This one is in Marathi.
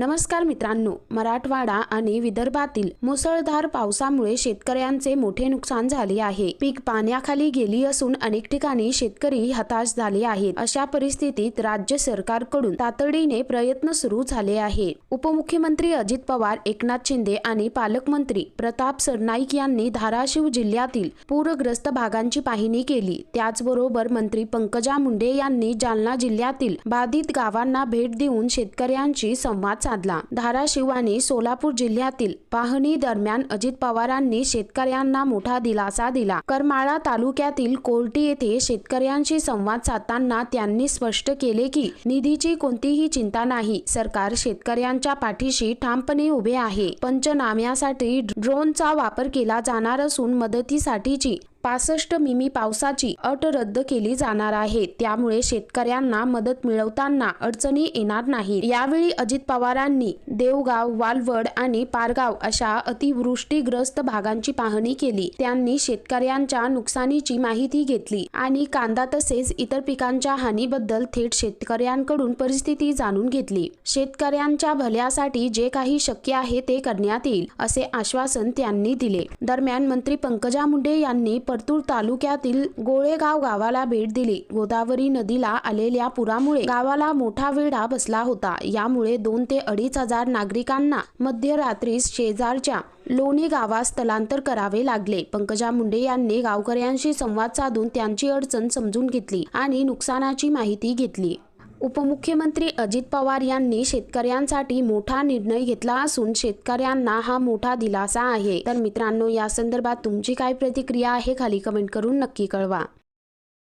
नमस्कार मित्रांनो मराठवाडा आणि विदर्भातील मुसळधार पावसामुळे शेतकऱ्यांचे मोठे नुकसान झाले आहे. पीक पाण्याखाली गेली असून अनेक ठिकाणी शेतकरी हताश झाले आहेत. अशा परिस्थितीत राज्य सरकारकडून तातडीने प्रयत्न सुरू झाले आहे. उपमुख्यमंत्री अजित पवार एकनाथ शिंदे आणि पालकमंत्री प्रताप सरनाईक यांनी धाराशिव जिल्ह्यातील पूरग्रस्त भागांची पाहणी केली. त्याचबरोबर मंत्री पंकजा मुंडे यांनी जालना जिल्ह्यातील बाधित गावांना भेट देऊन शेतकऱ्यांशी संवाद साधला. धाराशिव सोलापूर जिल्ह्यातील पाहणी दरम्यान अजित पवारांनी शेतकऱ्यांना मोठा दिलासा दिला. करमाळा तालुक्यातील कोर्टी येथे शेतकऱ्यांशी संवाद साधताना त्यांनी स्पष्ट केले की निधीची कोणतीही चिंता नाही. सरकार शेतकऱ्यांच्या पाठीशी ठामपणे उभे आहे. पंचनाम्यासाठी ड्रोनचा वापर केला जाणार असून मदतीसाठीची पासष्ट मिमी पावसाची अट रद्द केली जाणार आहे. त्यामुळे शेतकऱ्यांना मदत मिळवताना अडचणी येणार नाही यावेळी अजित पवारांनी देवगाव वालवड आणि पारगाव अशा अतिवृष्टीग्रस्त भागांची पाहणी केली. त्यांनी शेतकऱ्यांच्या नुकसानीची माहिती घेतली आणि कांदा तसेच इतर पिकांच्या हानीबद्दल थेट शेतकऱ्यांकडून परिस्थिती जाणून घेतली. शेतकऱ्यांच्या भल्यासाठी जे काही शक्य आहे ते करण्यात येईल असे आश्वासन त्यांनी दिले. दरम्यान मंत्री पंकजा मुंडे यांनी परतूर तालुक्यातील गोळेगाव गावाला भेट दिली. गोदावरी नदीला आलेल्या पुरामुळे गावाला मोठा वेढा बसला होता. यामुळे दोन ते अडीच हजार नागरिकांना मध्यरात्रीस शेजारच्या लोणी गावात स्थलांतर करावे लागले. पंकजा मुंडे यांनी गावकऱ्यांशी संवाद साधून त्यांची अडचण समजून घेतली आणि नुकसानाची माहिती घेतली. उपमुख्यमंत्री अजित पवार यांनी शेतकऱ्यांसाठी मोठा निर्णय घेतला असून शेतकऱ्यांना हा मोठा दिलासा आहे. तर मित्रांनो या संदर्भात तुमची काय प्रतिक्रिया आहे खाली कमेंट करून नक्की कळवा.